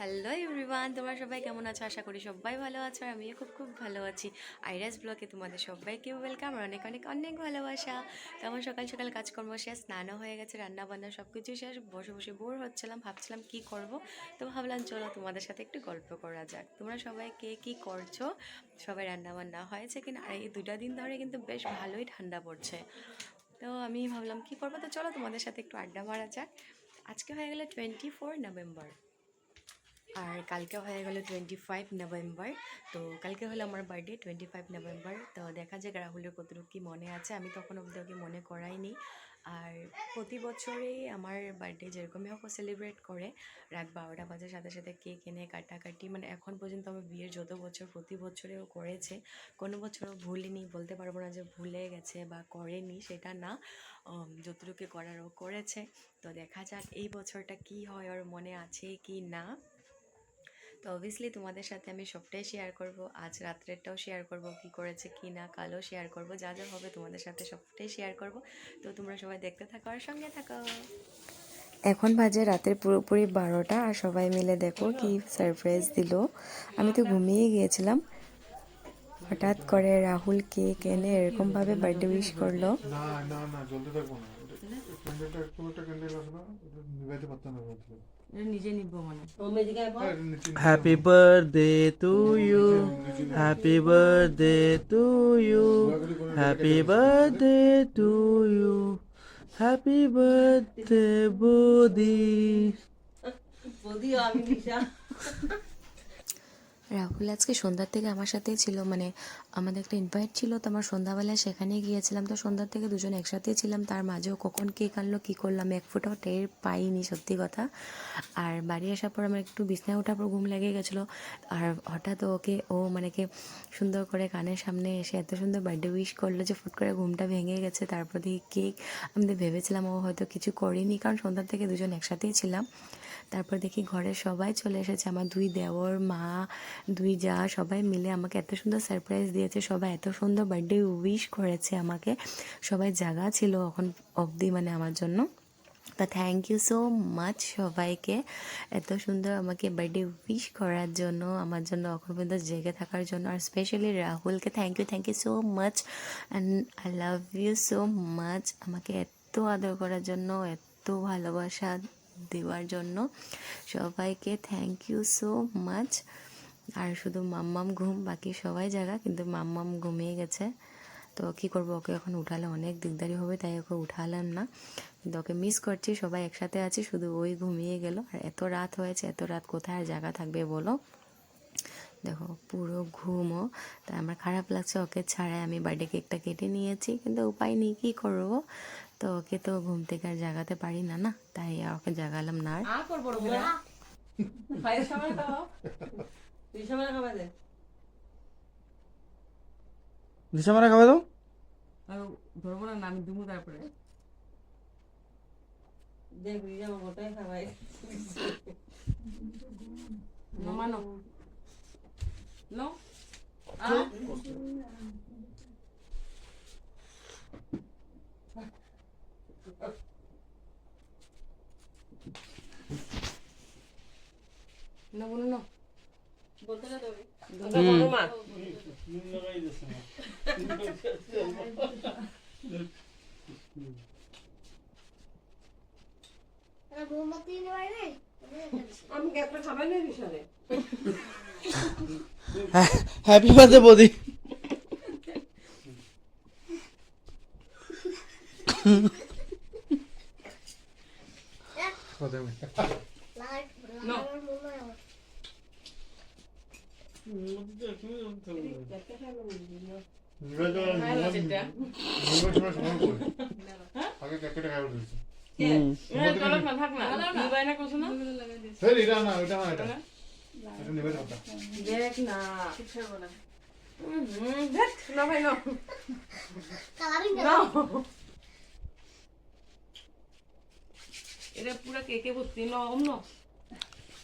Hello everyone তোমরা সবাই কেমন আছো? আশা করি সবাই ভালো আছো আর আমিও খুব খুব ভালো আছি। আইরাস ব্লগে তোমাদের সবাইকে ওয়েলকাম আর অনেক অনেক অনেক ভালোবাসা। তেমন সকাল সকাল কাজকর্ম শেষ, স্নানও হয়ে গেছে রান্না বান্না সব কিছু শেষ। বসে বসে বোর হচ্ছিলাম, ভাবছিলাম কি করব? তো ভাবলাম চলো তোমাদের সাথে একটু গল্প করা যাক। তোমরা সবাই কে, কী করছ? সবাই রান্না বান্না হয়েছে কিনা? আর এই দুটা দিন ধরে কিন্তু বেশ ভালোই ঠান্ডা পড়ছে। তো আমি ভাবলাম কি করব? তো চলো তোমাদের সাথে একটু আড্ডা মারা যাক। আজকে হয়ে গেলে টোয়েন্টি ফোর নভেম্বর আর কালকে হয়ে গেল টোয়েন্টি ফাইভ নভেম্বর তো কালকে হলো আমার বার্থডে টোয়েন্টি ফাইভ নভেম্বর তো দেখা যাক রাহুলের কতটুকু কি মনে আছে। আমি তখন অবধি ওকে মনে করাইনি। আর প্রতি বছরেই আমার বার্থডে যেরকমই হোক সেলিব্রেট করে, রাত বারোটা বাজার, সাথে সাথে কেক এনে কাটাকাটি মানে এখন পর্যন্ত আমার বিয়ের যত বছর প্রতি বছরেও করেছে, কোনো বছরও ভুলিনি, বলতে পারব না যে ভুলে গেছে বা করেনি, সেটা না। যতটুকু করার ও করেছে, তো দেখা যাক এই বছরটা কি হয়, ওর মনে আছে কি না। তো অবভিয়াসলি তোমাদের সাথে আমি সবটাই শেয়ার করব আজ রাত্রেরটাও শেয়ার করব কি করেছে কি না কালও শেয়ার করব যা যা হবে তোমাদের সাথে সবটাই শেয়ার করব তো তোমরা সবাই দেখতে থাকো আর সঙ্গে থাকো এখন বাজে রাতের পুরোপুরি বারোটা আর সবাই মিলে দেখো কি সারপ্রাইজ দিল আমি তো ঘুমিয়ে গিয়েছিলাম হঠাৎ করে রাহুল কেক এনে এরকমভাবে বার্থডে উইশ করল না না না জ্বলতে থাকব না ক্যান্ডেলটা একটু একটা ক্যান্ডেল আছে না এটা নিভাইতে পারতাম না বলছিল নিজে নিব মানে রাহুল, আজকে সন্ধ্যার থেকে আমার সাথেই ছিল। মানে আমাদের একটা ইনভাইট ছিল তো আমার সন্ধ্যাবেলায় সেখানে গিয়েছিলাম। তো সন্ধ্যার থেকে দুজন একসাথেই ছিলাম। তার মাঝেও কখন কেক আনলো কী করলাম, এক ফোঁটাও টের পাইনি সত্যি কথা। আর বাড়ি আসার পর আমার একটু বিছনায় ওঠার পর ঘুম লেগে গেছিল। আর হঠাৎ ওকে, ও মানে কে সুন্দর করে কানের সামনে এসে এত সুন্দর বার্থডে উইশ করল যে ফুট করে ঘুমটা ভেঙে গেছে। তারপর দেখি কেক, আমি ভেবেছিলাম ও হয়তো কিছু করেনি। কারণ সন্ধ্যার থেকে দুজন একসাথেই ছিলাম। তারপর দেখি ঘরের সবাই চলে এসেছে। আমার দুই দেওর, মা, দুই যা, সবাই মিলে আমাকে এত সুন্দর সারপ্রাইজ দিয়েছে। সবাই এত সুন্দর বার্থডে উইশ করেছে আমাকে। সবাই জায়গা ছিল এখন অবধি মানে আমার জন্য। তা থ্যাংক ইউ সো মাচ সবাইকে এত সুন্দর আমাকে বার্থডে উইশ করার জন্য, আমার জন্য এখন পর্যন্ত জেগে থাকার জন্য। আর স্পেশালি রাহুলকে thank you thank you so much and I love you so much আমাকে এত আদর করার জন্য, এত ভালোবাসা। দেওয়ার জন্য। সবাইকে থ্যাংক ইউ সো মাচ আর শুধু মাম্মাম ঘুম, বাকি সবাই জায়গা কিন্তু মাম্মাম ঘুমিয়ে গেছে। তো কী করব, ওকে এখন উঠালে অনেক দিকদারি হবে, তাই ওকে উঠালাম না। কিন্তু ওকে মিস করছি, সবাই একসাথে আছি, শুধু ওই ঘুমিয়ে গেল। আর এত রাত হয়েছে, এত রাত কোথায় আর জায়গা থাকবে বলো? দেখো পুরো ঘুমও তাই আমার খারাপ লাগছে ওকে ছাড়াই আমি বার্থডে কেকটা কেটে নিয়েছি। কিন্তু উপায় নেই কী করব? তো ওকে তো ঘুম থেকে আর জাগাতে পারি না না? তাই আর ওকে জাগালাম না আর। দিশা খাবে তো? ধরবো না আমি দুমু তারপরে। দেখবি আমার গোটাই খাওয়াই মানো নো আ না বলো না বলতে না তুমি বলো মা আমি একটা খাবার নেই বিশালে হ্যাপি বার্থডে বৌদি। কথা দেখ না দেখ না ভাই না এটা পুরা কেকে ভর্তি, ন ন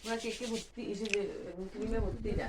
পুরা কেকে ভর্তি যে ভর্তি এটা।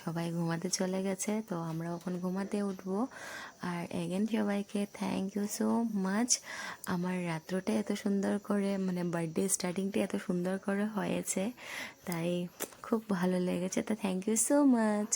সবাই ঘুমাতে চলে গেছে, তো আমরা এখন ঘুমাতে উঠব। আর এগেন সবাইকে থ্যাংক ইউ সো মাচ আমার রাত্রটা এত সুন্দর করে মানে বার্থডে স্টার্টিংটা এত সুন্দর করে হয়েছে, তাই খুব ভালো লেগেছে, তো থ্যাংক ইউ সো মাচ